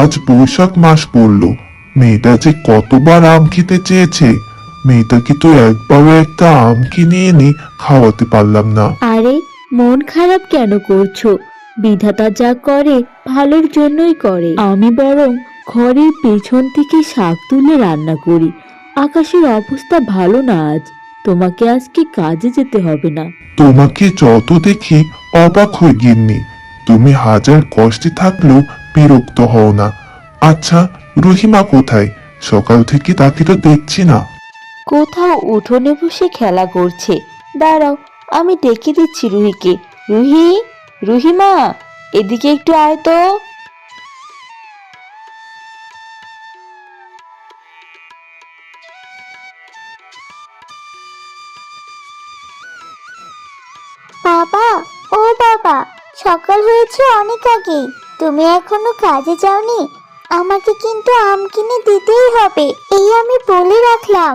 আজ বৈশাখ মাস পড়ল। মেয়েটা যে কতবার আম খেতে চেয়েছে মেয়েটাকে তো একবারও একটা আম কিনে এনে খাওয়াতে পারলাম না। আরে মন খারাপ কেন করছ? বিধাতা যা করে ভালোর জন্যই করে। আমি বরং ঘরের পেছন থেকে শাক তুলে রান্না করি। আকাশের অবস্থা ভালো না আজ। তোমাকে আজকে কাজে যেতে হবে না। তোমাকে যত দেখি অবাক হয়ে গিন্নি। তুমি হাজার কষ্টে থাকলেও বিরক্ত হও না। আচ্ছা রহিমা কোথায়? সকাল থেকে তাকে তো দেখছি না। কোথাও উঠোনে বসে খেলা করছে। দাঁড়াও আমি ডেকে দিচ্ছি রুহিকে। রুহি রুহিমা এদিকে একটু আয় তো। বাবা ও বাবা সকাল হয়েছে অনেক আগে তুমি এখনও কাজে যাওনি? আমাকে কিন্তু আম কিনে দিতেই হবে এই আমি বলে রাখলাম।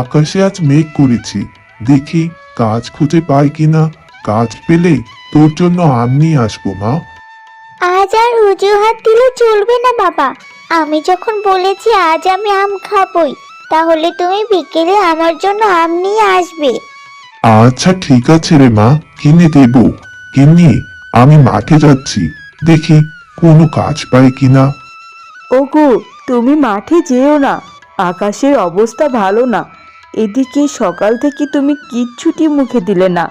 আকাশে আজ মেঘ করেছি। দেখি কাজ খুঁজে পাই কিনা। কাজ পেলে তোর জন্য আম নিয়ে আসব মা। আজ আর অজুহাত দিলে চলবে না বাবা। আমি যখন বলেছি আজ আমি আম খাবই তাহলে তুমি বিকেলে আমার জন্য আম নিয়ে আসবে। আচ্ছা ঠিক আছে রে মা কিনে দেব। কিনি আমি মাঠে যাচ্ছি। দেখি কোনো কাজ পাই কিনা? ওগো, তুমি মাঠে যেও না। আকাশের অবস্থা ভালো না। এদিকে সকাল থেকে তুমি কিচ্ছুটি মুখে দিলে না।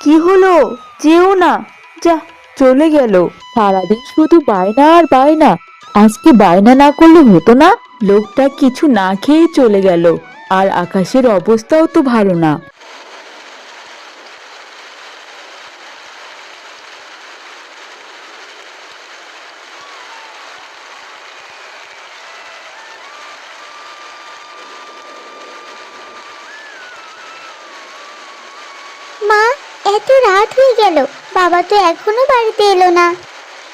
কি হলো? যেও না। যা, চলে গেল। সারাদিন শুধু বায়না আর বায়না। আজকে বায়না না করলে হতো না? লোকটা কিছু না খেয়ে চলে গেল। আর আকাশের অবস্থাও তো ভালো না। মা এত রাত হয়ে গেল। বাবা তো এখনও বাড়িতে এলো না।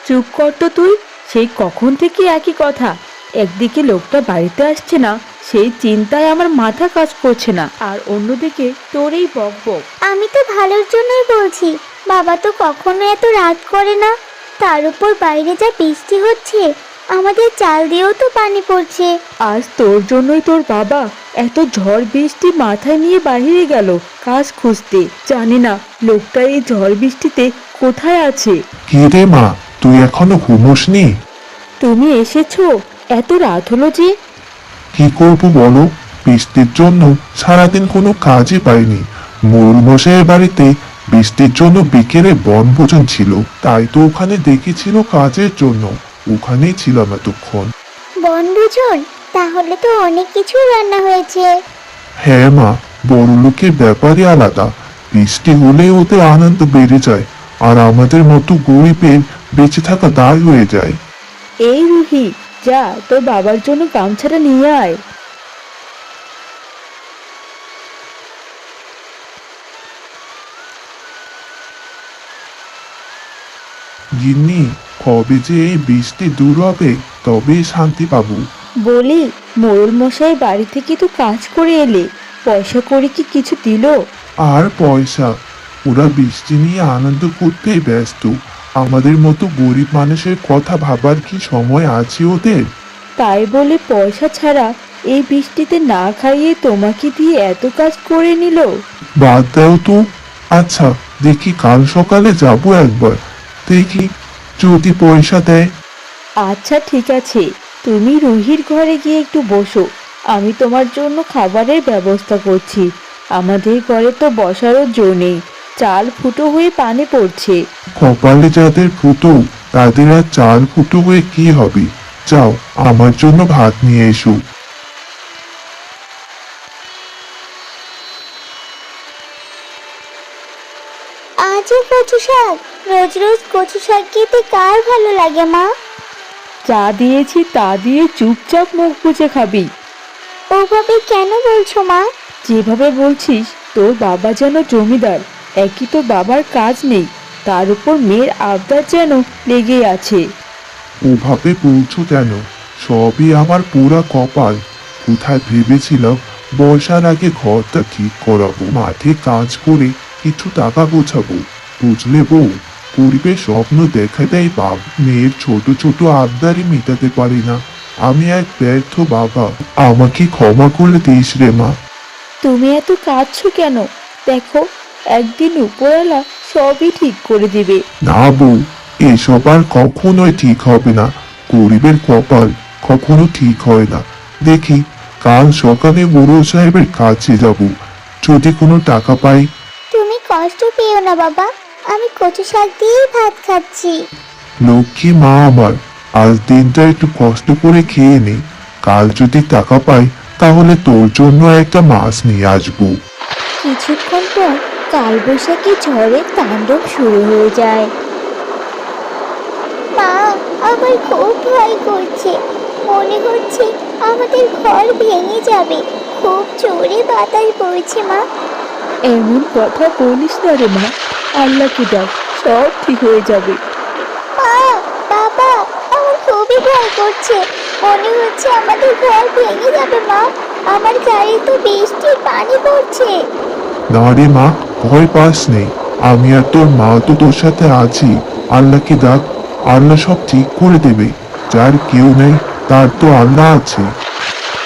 চুপ কর তো তুই সেই কখন থেকে একই কথা। একদিকে লোকটা বাড়িতে আসছে না সেই চিন্তায় আমার মাথা কাজ করছে না। আর অন্যদিকে তোর এই বক বক। আমি তো ভালোর জন্যই বলছি বাবা তো কখনো এত রাত করে না। তার উপর বাইরে যা বৃষ্টি হচ্ছে আমাদের চাল দিয়েও তো পানি পড়ছে। আজ তোর জন্যই তোর বাবা এত ঝড় বৃষ্টি মাথায় নিয়ে বাইরে গেল কাজ খুঁজতে। জানি না লোকটা এই ঝড় বৃষ্টিতে কোথায় আছে। কি রে মা তুই এখনও ঘুমোসনি? তুমি এসেছ এত রাত হলো যে কি করব বলো? বৃষ্টির জন্য সারাদিন কোনো কাজই পাইনি। মোরুল মশাইয়ের বাড়িতে বৃষ্টির জন্য বিকেলে বনভোজন ছিল তাই তো ওখানে ডেকেছিল কাজের জন্য। ওখানেই ছিলাম এতক্ষণ। বনভোজন? তাহলে তো অনেক কিছু রান্না হয়েছে। হ্যাঁ মা বড় লোকের ব্যাপারই আলাদা। বৃষ্টি হলে ওতে আনন্দ বেড়ে যায় আর আমাদের মতো গরিবের বেঁচে থাকা দায় হয়ে যায়। এই রুহি যা তোর বাবার জন্য গামছাটা নিয়ে আয়। গিন্নি কবে যে এই বৃষ্টি দূর হবে তবেই শান্তি পাবো। বলি মোরল মশাই বাড়ি থেকে তো কাজ করে এলে পয়সা করে কি কিছু দিলো? আর পয়সা ওরা বৃষ্টি নিয়ে আনন্দ করতেই ব্যস্ত। আমাদের মতো গরিব মানুষের কথা ভাবার কি সময় আছে ওদের? তাই বলে পয়সা ছাড়া এই বৃষ্টিতে না খাইয়ে তোমাকে দিয়ে এত কাজ করে নিল? বাদ দাও তো। আচ্ছা দেখি কাল সকালে যাব একবার। দেখি যদি পয়সা দেয়। আচ্ছা ঠিক আছে। তুমি রুহির ঘরে গিয়ে একটু বসো। আমি তোমার জন্য খাবারের ব্যবস্থা করছি। আমাদের ঘরে তো বসারও জো নেই। চাল ফুটো হয়ে পানি পড়ছে। কপালে যাদের ফুটো তাদের আর চাল ফুটো হয়ে কি হবে? যাও আমার জন্য ভাত নিয়ে এসো। আজও কচু শাক রোজ রোজ কচু শাক খেতে কার ভালো লাগে মা? যা দিয়েছি তা দিয়ে চুপচাপ মুখ বুজে খাবি। ওভাবে কেন বলছো মা? যেভাবে বলছিস তোর বাবা যেন জমিদার। একই তো বাবার কাজ নেই তার উপর মেয়ের আবদার যেন লেগে আছে। ওভাবে বলছো কেন? সবই আমার পুরা কপাল। কোথায় ভেবেছিলাম বর্ষার আগে ঘরটা ঠিক করাবো মাঠে কাজ করে কিছু টাকা গোছাবো। বুঝলে বউ গরিবের স্বপ্ন দেখা দেয় বাপ মেয়ের ছোট ছোট আবদারি মেটাতে পারি না। আমি এক ব্যর্থ বাবা আমাকে ক্ষমা করে দিস রে মা। তুমি এত কাঁদছো কেন? দেখো একদিন উপরওয়ালা সবই ঠিক করে দিবে। না বউ এসব আর কখনোই ঠিক হবে না। গরিবের কপাল কখনো ঠিক হয় না। দেখি কাল সকালে বড় সাহেবের কাছে যাব। যদি কোনো টাকা পাই। তুমি কষ্ট পেও না বাবা আমি কচু শাক দিয়েই ভাত খাচ্ছি। লক্ষ্মী মা আমার আজ দিনটা একটু কষ্ট করে খেয়ে নে। কাল যদি টাকা পাই তাহলে তোর জন্য একটা মাছ নিয়ে আসব। কিছুক্ষণ কালবৈশাখী ঝড়ের তাণ্ডব শুরু হয়ে যায়। মা আমার খুব ভয় করছে। মনে হচ্ছে আমাদের ঘর ভেঙে যাবে। খুব জোরে বাতাস বইছে মা। এমন কথা বলিস না রে মা। আল্লাহকে ডাক সব ঠিক হয়ে যাবে। মা বাবা আমার খুবই ভয় করছে। মনে হচ্ছে আমাদের ঘর ভেঙে যাবে মা। আমার গায়ে তো বৃষ্টির পানি পড়ছে। না রে মা ভয় পাস নেই আমি আর তোর মা তো তোর সাথে আছি। আল্লাহকে ডাক আল্লাহ সব ঠিক করে দেবে। যার কেউ নেই তার তো আল্লাহ আছে।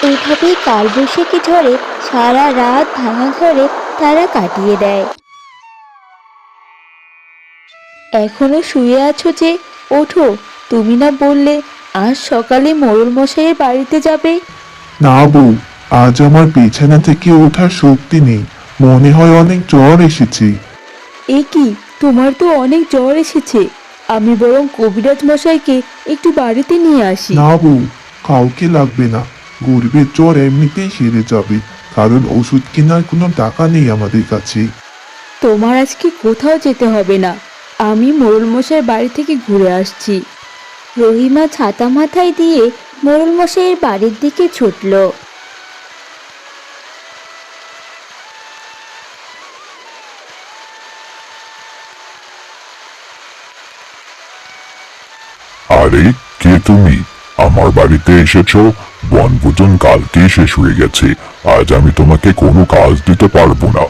এইভাবেই কালবৈশাখী ঝড়ে সারা রাত ভাঙা ঘরে তারা কাটিয়ে দেয়। এখনও শুয়ে আছো যে ওঠো তুমি না বললে আজ সকালে মোড়ল মশাইয়ের বাড়িতে যাবে? না বউ আজ আমার বিছানা থেকে ওঠার শক্তি নেই। মনে হয় অনেক জ্বর এসেছে। এ কি তোমার তো অনেক জ্বর এসেছে। আমি বরং কবিরাজ মশাইকে একটু বাড়িতে নিয়ে আসি। না বউ কাউকে লাগবে না। গরিবের জ্বর এমনিতেই সেরে যাবে কারণ ওষুধ কেনার কোনো টাকা নেই আমাদের কাছে। তোমার আজকে কোথাও যেতে হবে না। আমি মশাই বাড়ি থেকে ঘুরে আসছি। রহিমা ছাতা মাথায় দিয়ে মোড়ল মশাইয়ের বাড়ির দিকে ছুটল। আরে কে তুমি? আমার বাড়িতে এসেছ? বনভোজন কালকেই শেষ হয়ে গেছে। আজ আমি তোমাকে কোনো কাজ দিতে পারব না।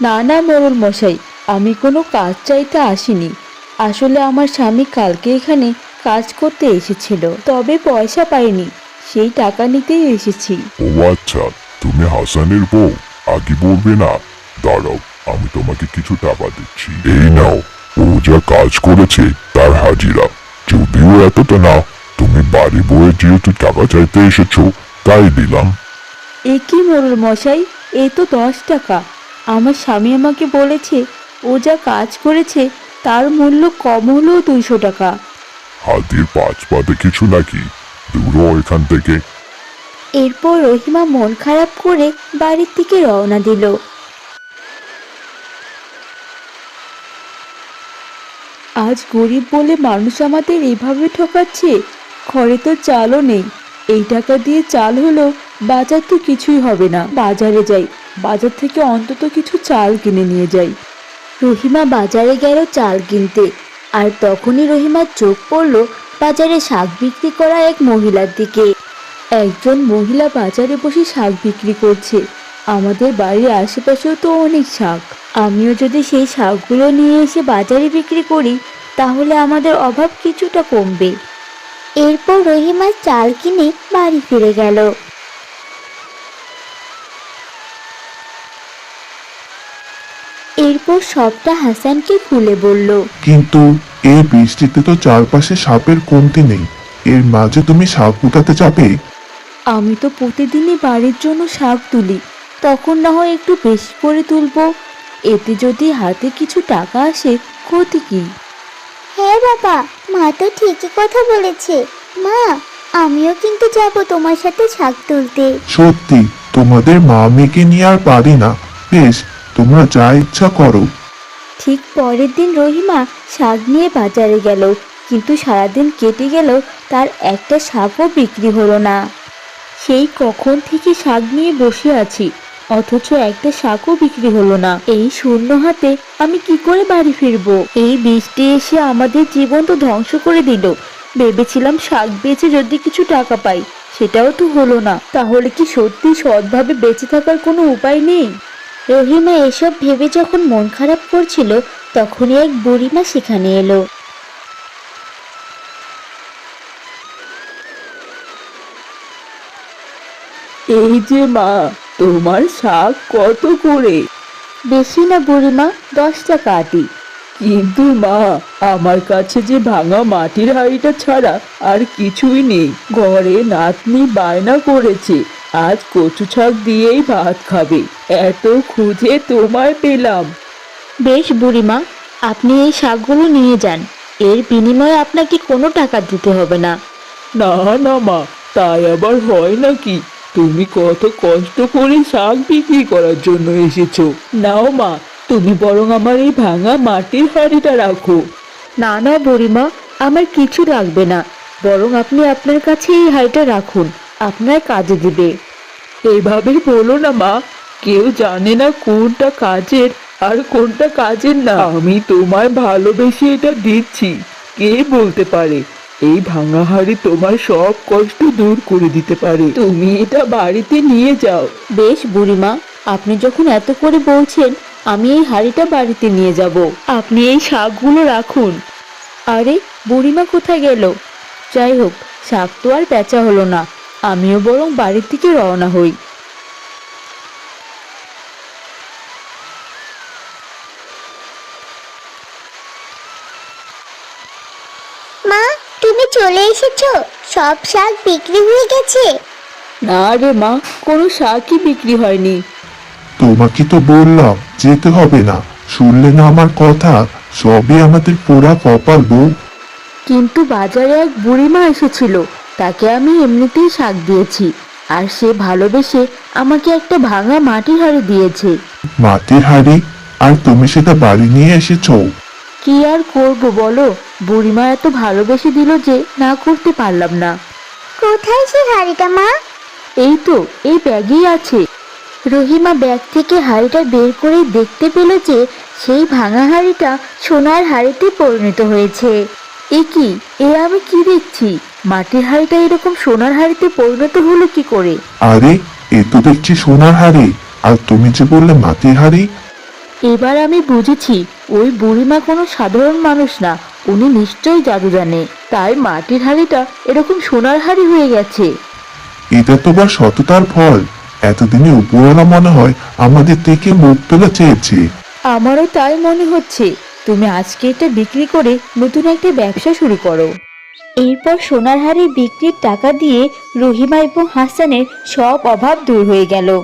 না না মোড়ল মশাই আমি কোনো কাজ চাইতে আসিনি। আসলে আমার স্বামী কালকে এখানে কাজ করতে এসেছিল তবে পয়সা পাইনি। সেই টাকা নিতেই এসেছি। ও আচ্ছা তুমি হাসানের বউ? আগে বলবে না। দাঁড়াও আমি তোমাকে কিছু টাকা দিচ্ছি। এই নাও ও যা কাজ করেছে তার হাজিরা। যদিও এতটা না। তুমি বাড়ি বয়ে যেহেতু টাকা চাইতে এসেছ তাই দিলাম। এ কি মোড়ল মশাই? এ তো দশ টাকা। আমার স্বামী আমাকে বলেছে ও যা কাজ করেছে তার মূল্য কম হলেও দুইশো টাকা। হাতির পাঁচ পাতে কিছু নাকি? দূরও এখান থেকে। এরপর রহিমা মন খারাপ করে বাড়ির দিকে রওনা দিল। আজ গরিব বলে মানুষ আমাদের এভাবে ঠকাচ্ছে? ঘরে তো চালও নেই। এই টাকা দিয়ে চাল হলো বাজার তো কিছুই হবে না। বাজারে যাই। বাজার থেকে অন্তত কিছু চাল কিনে নিয়ে যাই। রহিমা বাজারে গেল চাল কিনতে। আর তখনই রহিমার চোখ পড়ল বাজারে শাক বিক্রি করা এক মহিলার দিকে। একজন মহিলা বাজারে বসে শাক বিক্রি করছে। আমাদের বাড়ির আশেপাশেও তো অনেক শাক। আমিও যদি সেই শাকগুলো নিয়ে এসে বাজারে বিক্রি করি তাহলে আমাদের অভাব কিছুটা কমবে। এরপর রহিমা চাল কিনে বাড়ি ফিরে গেল। এরপর সবটা হাসানকে খুলে বলল কিন্তু এই বৃষ্টিতে তো চারপাশে সাপের কমতি নেই। এর মাঝে তুমি সাপ উঠাতে যাবে? আমি তো প্রতিদিনই বাড়ির জন্য শাক তুলি। তখন না হয় একটু বেশি করে তুলবো। এতে যদি হাতে কিছু টাকা আসে ক্ষতি কি? হ্যাঁ বাবা মা তো ঠিকই কথা বলেছে। মা আমিও কিন্তু যাব তোমার সাথে শাক তুলতে। সত্যি তোমাদের মা মেয়েকে নিয়ে আর পারি না। বেশ তোমরা যা ইচ্ছা করো। ঠিক পরের দিন রহিমা শাক নিয়ে বাজারে গেল। কিন্তু সারাদিন কেটে গেল তার একটা শাকও বিক্রি হলো না। সেই কখন থেকে শাক নিয়ে বসে আছি। অথচ একটা শাকও বিক্রি হলো না। এই শূন্য হাতে আমি কি করে বাড়ি ফিরবো? এই বৃষ্টি এসে আমাদের জীবন তো ধ্বংস করে দিল। ভেবেছিলাম শাক বেচে যদি কিছু টাকা পাই, সেটাও তো হলো না। তাহলে কি সত্যি সৎভাবে বেঁচে থাকার কোনো উপায় নেই? রহিমা এসব ভেবে যখন মন খারাপ করছিল, তখনই এক বুড়িমা সেখানে এলো। এই যে মা তোমার শাক কত করে? বেশি না বুড়িমা দশ টাকা আটি। কিন্তু মা আমার কাছে যে ভাঙা মাটির হাঁড়িটা ছাড়া আর কিছুই নেই। ঘরে নাতনি বায়না করেছে আজ কচু শাক দিয়েই ভাত খাবে। এত খুঁজে তোমায় পেলাম। বেশ বুড়িমা আপনি এই শাকগুলো নিয়ে যান। এর বিনিময়ে আপনাকে কোনো টাকা দিতে হবে না। না না মা তাই আবার হয় নাকি? তুমি কত কষ্ট করে শাক বিক্রি করার জন্য এসেছ। নাও মা তুমি বরং আমার এই ভাঙা মাটির হাঁড়িটা রাখো। না না বুড়িমা আমার কিছু লাগবে না। বরং আপনি আপনার কাছে এই হাড়িটা রাখুন আপনার কাজে দিবে। এভাবে বলো না মা কেউ জানে না কোনটা কাজের আর কোনটা কাজের না। আমি তোমায় ভালোবেসে এটা দিচ্ছি কে বলতে পারে? এই ভাঙা হাড়ি তোমার সব কষ্ট দূর করে দিতে পারে। তুমি এটা বাড়িতে নিয়ে যাও। বেশ বুড়িমা আপনি যখন এত করে বলছেন আমি এই হাড়িটা বাড়িতে নিয়ে যাব। আপনি এই শাকগুলো রাখুন। আরে বুড়িমা কোথায় গেল? যাই হোক শাক তো আর বেচা হলো না। আমিও বরং বাড়ির থেকে রওনা হই। চলে এসেছ? সব শাক বিক্রি হয়ে গেছে। না রে মা কোনো শাকই বিক্রি হয়নি। তোমাকে তো বললাম যেতে হবে না। শুনলে না আমার কথা সবই আমাদের পোড়া কপাল বউ। কিন্তু বাজারে এক বুড়িমা এসেছিল তাকে আমি এমনিতেই শাক দিয়েছি। আর সে ভালোবেসে আমাকে একটা ভাঙা মাটির হাড়ি দিয়েছে। মাটির হাড়ি? আর তুমি সেটা বাড়ি নিয়ে এসেছ? কি আর করব বলো? বুড়িমা এত ভালোবেসে দিল যে না করতে পারলাম না। কোথায় সে হাড়িটা মা? এই তো এই ব্যাগেই আছে। রহিমা ব্যাগ থেকে হাড়িটা বের করে দেখতে পেল যে সেই ভাঙা হাড়িটা সোনার হাড়িতে পরিণত হয়েছে। এ কি? এ আমি কি দেখছি? মাটির হাড়িটা এরকম সোনার হাড়িতে পরিণত হলো কি করে? আরে এ তো দেখছি সোনার হাড়ি। আর তুমি যে বললে মাটির হাড়ি এবার আমি বুঝেছি ওই বুড়িমা কোনো সাধারণ মানুষ না উনি নিশ্চয়ই জাদু জানে তাই মাটির হাড়িটা এরকম সোনার হাড়ি হয়ে গেছে। এটা তো বা সততার ফল। এতদিনে উপরওয়ালা মনে হয় আমাদের থেকে মুখ তোলা চেয়েছে। আমারও তাই মনে হচ্ছে তুমি আজকে এটা বিক্রি করে নতুন একটা ব্যবসা শুরু করো। এরপর সোনার হাড়ি বিক্রির টাকা দিয়ে রহিমা এবং হাসানের সব অভাব দূর হয়ে গেল।